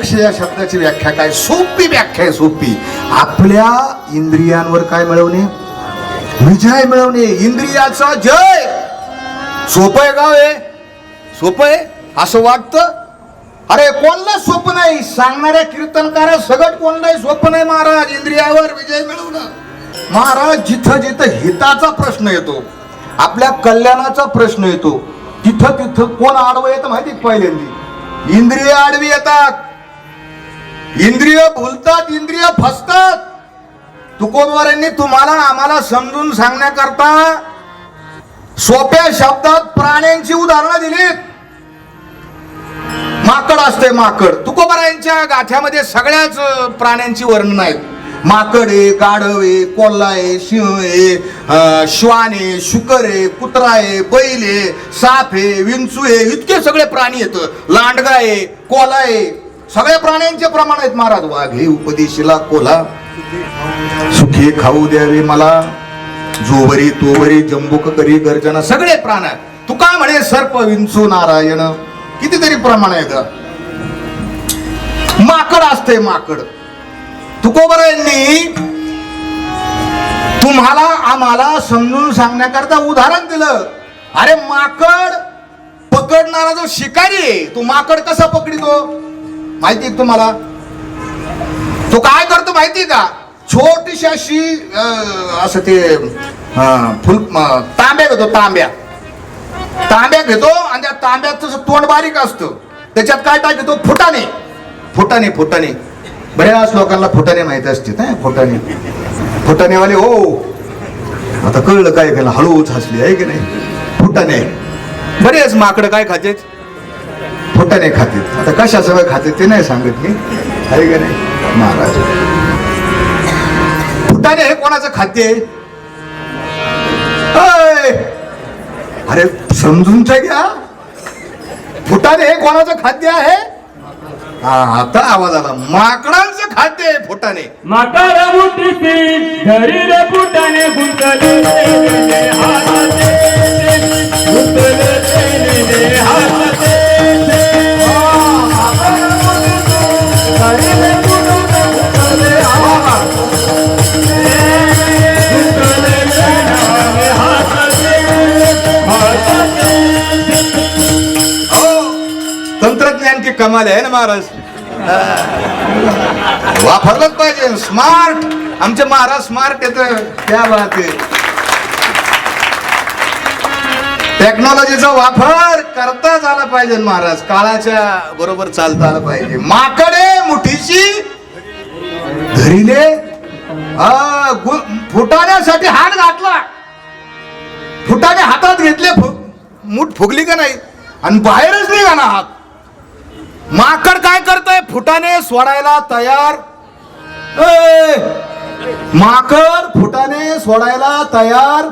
मोक्ष या शब्दाची व्याख्या काय? सोपी व्याख्या आहे सोपी. आपल्या इंद्रियांवर काय मिळवणे? विजय मिळवणे. इंद्रियाचा जय. सोपं आहे गाव? आहे सोपं आहे? असं वाटतं? अरे कोणला सोपं नाही? सांगणाऱ्या कीर्तनकारा सगळं कोणलाही सोपं नाही महाराज. इंद्रियावर विजय मिळवणं. महाराज जिथं जिथं हिताचा प्रश्न येतो आपल्या कल्याणाचा प्रश्न येतो तिथं तिथं कोण आडवं येतं माहिती पहिल्यांदी? इंद्रिय आडवी येतात. इंद्रिय भुलतात इंद्रिय फसतात. तुकोबरांनी तुम्हाला आम्हाला समजून सांगण्याकरता सोप्या शब्दात प्राण्यांची उदाहरणं दिलीत. माकड असते माकड. तुकोबारायांच्या गाठ्यामध्ये सगळ्याच प्राण्यांची वर्णन आहेत. माकड आहे गाढव आहे कोल्हा आहे सिंह आहे श्वान आहे शुकर आहे कुत्रा आहे बैल आहे साप आहे विंचू आहे इतके सगळे प्राणी येत. लांडगा आहे कोला आहे. सगळ्या प्राण्यांचे प्रमाण आहेत महाराज. वाघे उपदेशीला कोला. सुखी खाऊ द्यावे मला. जोवरी तोवरी जंबुक करी गर्जना सगळे प्राण आहेत. तुका म्हणे सर्प विंचू नारायण. कितीतरी प्रमाण आहे का माकड असते माकड. तुकोबरायांनी तुम्हाला आम्हाला समजून सांगण्याकरता उदाहरण दिलं. अरे माकड पकडणारा जो शिकारी आहे तो माकड कसा पकडितो? माहिती आहे तुम्हाला? तो काय करतो माहिती का? छोटीशी अशी असं ते फुल तांब्या घेतो तांब्या. तांब्या घेतो आणि त्या तांब्याचं तोंड बारीक असतं. त्याच्यात काय टाकतो फुटाने फुटाने फुटाने बऱ्याच लोकांना फुटाणे माहिती असते ना फुटाने वाले हो. आता कळलं काय केलं हळूच हसली आहे की नाही? फुटाने बरेच माकडं काय खातेत फुटाने खातेत. आता कशा सगळं खाते ते नाही सांगत मी. आहे का नाही? महाराज. फुटाणे हे कोणाचं खाद्य आहे? अरे समजून घ्या. फुटाने हे कोणाचं खाद्य आहे? हा आता आवाज आला. माकडांचं खाद्य आहे फुटाने माकडा मुठीसी धरील फुटाने तंत्रज्ञान कमाल आहे ना महाराज? वापरलंच पाहिजे. स्मार्ट आमचे महाराज स्मार्ट येत त्या बात टेक्नॉलॉजीचा वापर करताच आला पाहिजे महाराज. काळाच्या बरोबर चालता आला पाहिजे. माकडे मुठीशी धरीने फुटाण्यासाठी हात घातला. फुटाने हातात घेतले. फु- फुगली का नाही? आणि बाहेरच नाही ना हात. माकड काय करतय? फुटाने सोडायला तयार. माकड फुटाने सोडायला तयार.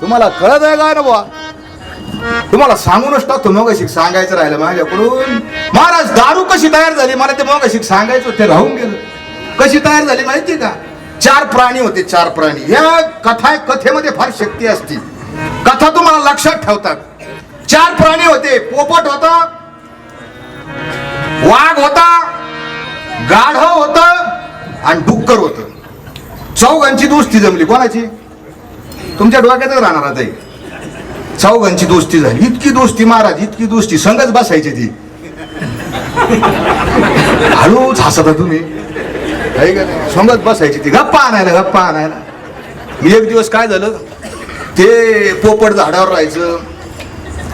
तुम्हाला कळत आहे का ना बुवा? तुम्हाला सांगूनच टाकतो मग सांगायचं राहिलं माझ्याकडून. महाराज दारू कशी तयार झाली? मला ते मग सांगायचं ते राहून गेलं. कशी तयार झाली माहिती का? चार प्राणी होते चार प्राणी. या कथा कथेमध्ये फार शक्ती असते. कथा तुम्हाला लक्षात ठेवतात. चार प्राणी होते पोपट होता वाघ होता गाढ होत आणि डुक्कर होत. चौघांची दोस्ती जमली. कोणाची? तुमच्या डोक्यातच राहणार आता चौघांची दोस्ती झाली. इतकी दोस्ती महाराज इतकी दोस्ती. संगच बसायची ती. हळूच हसता तुम्ही. आहे का संगत बसायची ती. गप्पा आणायला गप्पा आणायला. एक दिवस काय झालं? ते पोपट झाडावर राहायचं.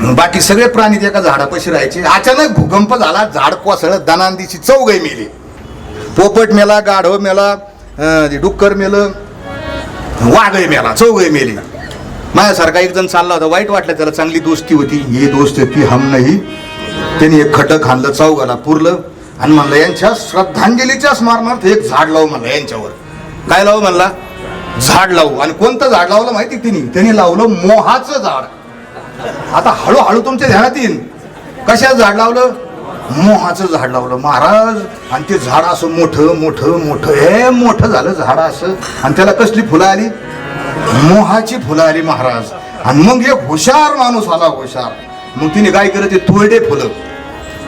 बाकी सगळे प्राणी ते एका झाडापाशी राहायचे. अचानक भूकंप झाला झाड कोसळत दनांदीची चौघही मेली. पोपट मेला गाढव मेला डुक्कर मेलं वाघही मेला चौघही मेली. माझ्यासारखा एक जण चालला होता वाईट वाटलं त्याला चांगली दोस्ती होती. हे दोस्त ती हम नाही. त्यांनी एक खटक आणलं चौघाला पुरलं. आणि म्हणलं यांच्या श्रद्धांजलीच्या स्मरणार्थ एक झाड लावू म्हणलं यांच्यावर. काय लावू म्हणला? झाड लावू. आणि कोणतं झाड लावलं माहिती तिने? त्यांनी लावलं मोहाचं झाड. आता हळूहळू तुमच्या ध्यानात येईल. कशा झाड लावलं? मोहाचं झाड लावलं. महाराज आणि ते झाड असं मोठं मोठं मोठं. हे मोठं झालं झाड असं. आणि त्याला कसली फुलं आली? मोहाची फुलं आली महाराज. आणि मग एक हुशार माणूस आला हुशार. मग तिने काय केलं? ते तुरडे फुलं.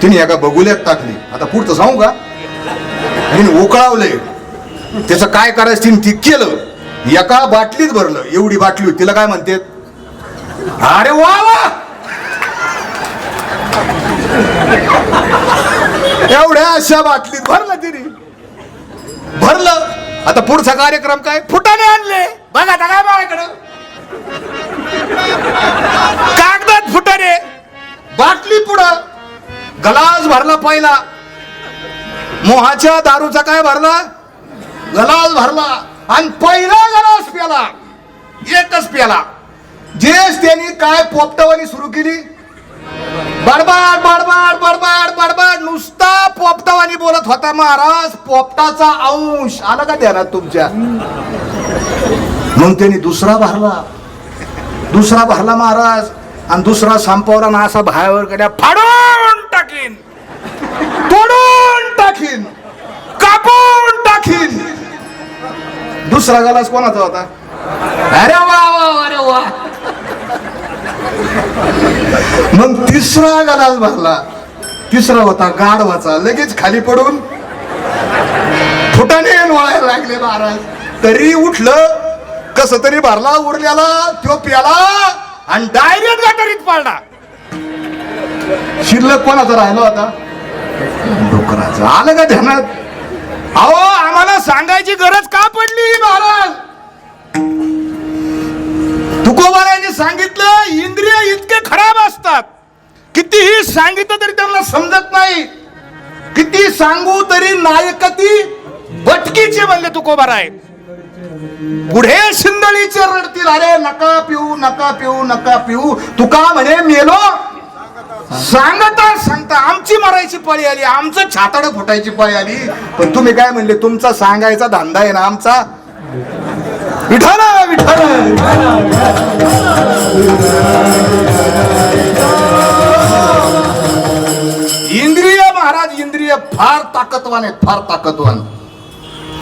तिने एका बगुल्यात टाकली. आता पुढचं सांगू का? तिने उकळावलंय. त्याचं काय करायचं तिने ती केलं. एका बाटलीत भरलं. एवढी बाटली होती. तिला काय म्हणते अरे वा वा! एवढ्या अशा बाटलीत भरलं तिने. भरलं. आता पुढचा कार्यक्रम काय? फुटाने आणले. बघा आता काय माझ्याकडं कागदात फुटाने. बाटली पुढं. गलास भरला पहिला. मोहाच्या दारूचा काय भरला? गलास भरला. आणि पहिला गलास प्याला. एकच प्याला. जेस त्यांनी काय पोपटवानी सुरू केली? बडबड बडबड बडबड बडबड. नुसता पोपटावानी बोलत होता महाराज. पोपटाचा अंश. आला का ध्यानात तुमच्या? मग त्यांनी दुसरा भरला. दुसरा भरला महाराज. आणि दुसरा संपवला ना असा भायावर कड्या फाडून टाकीन. तोडून टाकीन. कापून टाकीन. दुसरा गलास कोणाचा होता? अरे वा वा अरे वा. मग तिसरा गलास भरला. तिसरा होता गाढवाचा. लगेच खाली पडून फुटाने वळायला लागले महाराज. तरी उठलं कस तरी भरला उरल्याला तो प्याला आणि डायरेक्ट गटारीत पाडला. शिल्लक कोणाचा राहिला होता डोकराचा. आलं का ध्यानात? अहो आम्हाला सांगायची गरज का पडली महाराज? तुकोबारायांनी सांगितलं इंद्रिय इतके खराब असतात. कितीही सांगितलं तरी त्यांना समजत नाही. किती सांगू तरी नायकती बटकीचे म्हणले तुकोबाराय पुढे शिंदळीचे रडतील अरे नका पिऊ नका पिऊ नका पिऊ. तुका म्हणे मेलो. सांगता सांगता आमची मरायची पळी आली आमचं छाताड फुटायची पळी आली. पण तुम्ही काय म्हणले तुमचा सांगायचा धंदा आहे ना आमचा? विठाला विठाला इंद्रिय महाराज इंद्रिय फार ताकदवान आहे फार ताकदवान.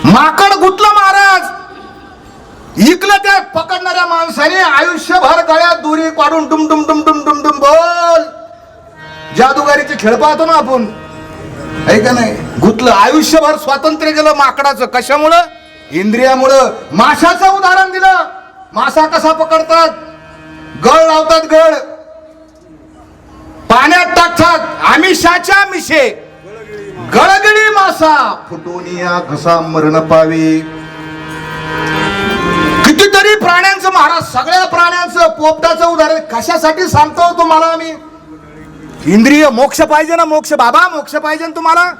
माकड गुतलं महाराज. इकलं त्या पकडणाऱ्या माणसाने आयुष्यभर गळ्यात दुरी काढून डुम डुम डुम डुम डुम डुम बोल. जादूगारीचे खेळ पाहतो ना आपण. ऐका नाही गुतलं आयुष्यभर स्वातंत्र्य गेलं माकडाचं. कशामुळं? इंद्रियामुळं माशाचं उदाहरण दिलं. मासा कसा पकडतात? गळ लावतात गळ. पाण्यात टाकतात. आमिषाच्या मिशे गळगळी मासा. फुटोनिया घसा मरण पावे. कितीतरी प्राण्यांचं महाराज सगळ्या प्राण्यांचं पोपटाचं उदाहरण कशासाठी सांगतो तुम्हाला आम्ही? इंद्रिय मोक्ष पाहिजे ना मोक्ष? बाबा मोक्ष पाहिजे ना तुम्हाला?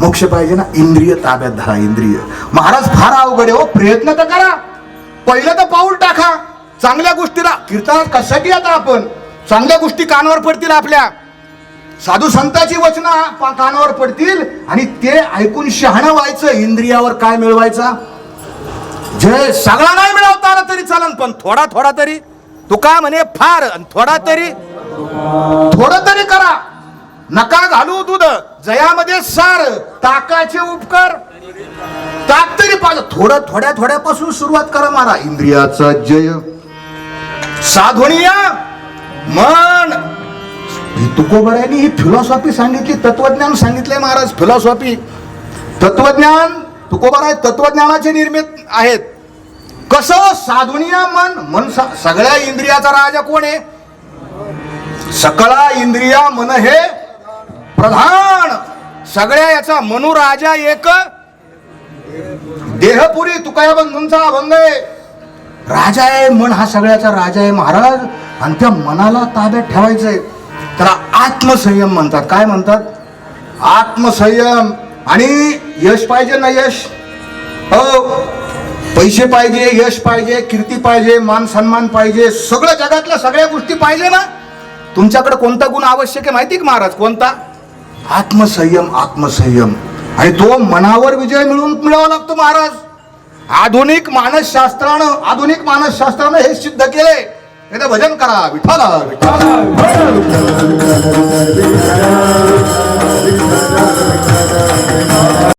मोक्ष पाहिजे ना इंद्रिय ताब्यात धरा इंद्रिय. महाराज फार अवघड आहे हो प्रयत्न तर करा. पहिलं तर पाऊल टाका. चांगल्या गोष्टीला कीर्तनात कशासाठी आता आपण? चांगल्या गोष्टी कानावर पडतील आपल्या. साधू संतांची वचना कानावर पडतील आणि ते ऐकून शहाणं व्हायचं इंद्रियावर काय मिळवायचा? जय सगळा नाही मिळवता आला तरी चालन पण थोडा थोडा तरी. तू का म्हणे फार आणि थोडा तरी. थोडं तरी करा. नका घालू दूध. जयामध्ये सार ताकाचे उपकार. ताक तरी पाहिजे. थोडं थोड्या थोड्यापासून सुरुवात करा मारा इंद्रियाचा जय. साधुनिया मन. ही ही फिलॉसॉफी सांगितली तत्वज्ञान सांगितलंय महाराज फिलॉसॉफी तत्वज्ञान तुकोबराय तत्वज्ञानाचे निर्मित आहेत. कसं? साधुनिया मन. मन सगळ्या इंद्रियाचा राजा कोण आहे? सकळा इंद्रिया मन हे प्रधान. सगळ्या याचा मनु राजा एक. देहपुरी तुकाया बंधूंचा अभंग आहे. राजा आहे मन हा सगळ्याचा राजा आहे महाराज. आणि त्या मनाला ताब्यात ठेवायचंय. त्याला आत्मसंयम म्हणतात. काय म्हणतात? आत्मसंयम. आणि यश पाहिजे ना यश? हो. पैसे पाहिजे यश पाहिजे कीर्ती पाहिजे मान सन्मान पाहिजे. सगळं जगातल्या सगळ्या गोष्टी पाहिजे ना? तुमच्याकडे कोणता गुण आवश्यक आहे माहिती का महाराज? कोणता? आत्मसंयम आत्मसंयम. आणि तो मनावर विजय मिळवून मिळावा लागतो महाराज. आधुनिक मानसशास्त्रानं आधुनिक मानसशास्त्रानं हे सिद्ध केले. एकदा भजन करा विठाला विठाला